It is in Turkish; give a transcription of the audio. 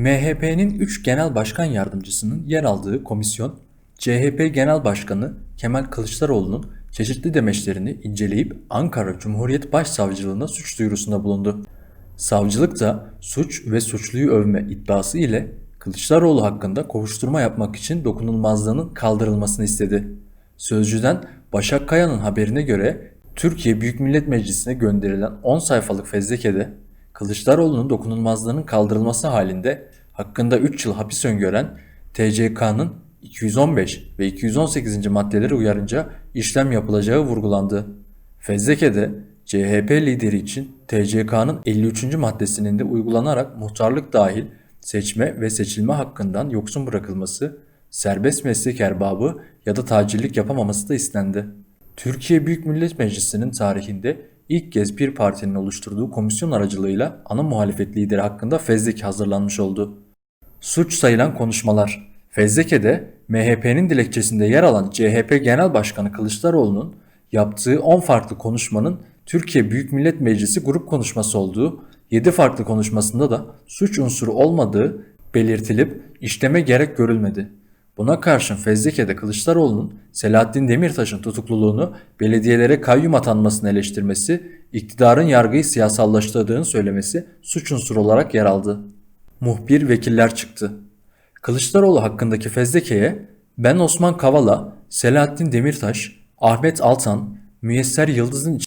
MHP'nin 3 genel başkan yardımcısının yer aldığı komisyon, CHP Genel Başkanı Kemal Kılıçdaroğlu'nun çeşitli demeçlerini inceleyip Ankara Cumhuriyet Başsavcılığına suç duyurusunda bulundu. Savcılık da suç ve suçluyu övme iddiası ile Kılıçdaroğlu hakkında kovuşturma yapmak için dokunulmazlığının kaldırılmasını istedi. Sözcüden Başak Kaya'nın haberine göre Türkiye Büyük Millet Meclisi'ne gönderilen 10 sayfalık fezlekede Kılıçdaroğlu'nun dokunulmazlığının kaldırılması halinde hakkında 3 yıl hapis öngören TCK'nın 215 ve 218. maddeleri uyarınca işlem yapılacağı vurgulandı. Fezleke'de CHP lideri için TCK'nın 53. maddesinin de uygulanarak muhtarlık dahil seçme ve seçilme hakkından yoksun bırakılması, serbest meslek erbabı ya da tacirlik yapamaması da istendi. Türkiye Büyük Millet Meclisi'nin tarihinde ilk kez bir partinin oluşturduğu komisyon aracılığıyla ana muhalefet lideri hakkında fezleke hazırlanmış oldu. Suç sayılan konuşmalar. Fezleke'de MHP'nin dilekçesinde yer alan CHP Genel Başkanı Kılıçdaroğlu'nun yaptığı 10 farklı konuşmanın Türkiye Büyük Millet Meclisi grup konuşması olduğu, 7 farklı konuşmasında da suç unsuru olmadığı belirtilip işleme gerek görülmedi. Buna karşın Fezleke'de Kılıçdaroğlu'nun Selahattin Demirtaş'ın tutukluluğunu belediyelere kayyum atanmasını eleştirmesi, iktidarın yargıyı siyasallaştırdığını söylemesi suç unsuru olarak yer aldı. Muhbir vekiller çıktı. Kılıçdaroğlu hakkındaki fezlekeye ben Osman Kavala, Selahattin Demirtaş, Ahmet Altan, Müyesser Yıldız'ın